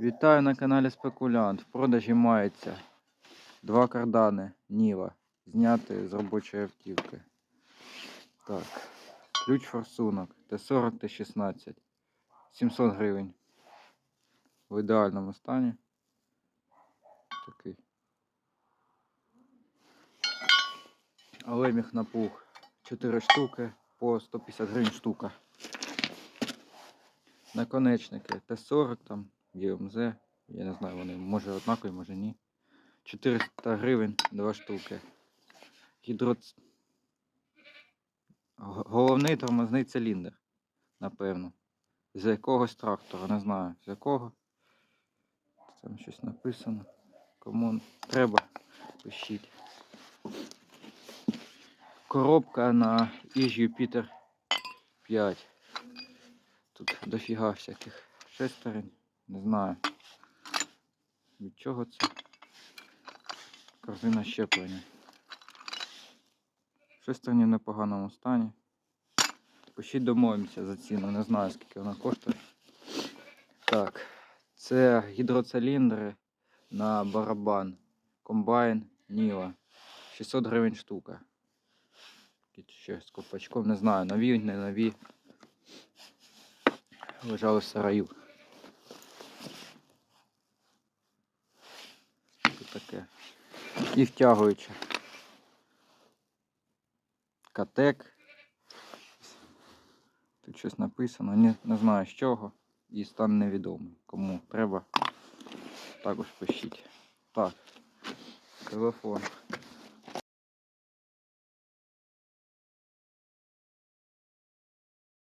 Вітаю на каналі Спекулянт. В продажі мається два кардани Ніва, зняти з робочої автівки. Так, ключ форсунок Т40 Т16. 700 гривень. В ідеальному стані. Такий. Алеміх на пух 4 штуки по 150 гривень штука. Наконечники Т40 там, ЄМЗ, я не знаю, вони може однакові, може ні. 400 гривень, два штуки. Гідро... Головний тормозний циліндр, напевно. З якогось трактора, не знаю з якого. Там щось написано. Кому треба, пишіть. Коробка на Іж Юпітер 5. Тут дофіга всяких шестерень. Не знаю. Від чого це? Корзина щеплення. Шестерні в непоганому стані. Пишіть домовимося за ціну, не знаю скільки вона коштує. Так, це гідроциліндри на барабан. Комбайн Ніва. 600 гривень штука. Ще з копачком, не знаю, нові, не нові. Лежали в сараю. Таке. І втягуюче. Катек. Тут щось написано, не, не знаю з чого. І стан невідомий. Кому треба, також пишіть. Так, телефон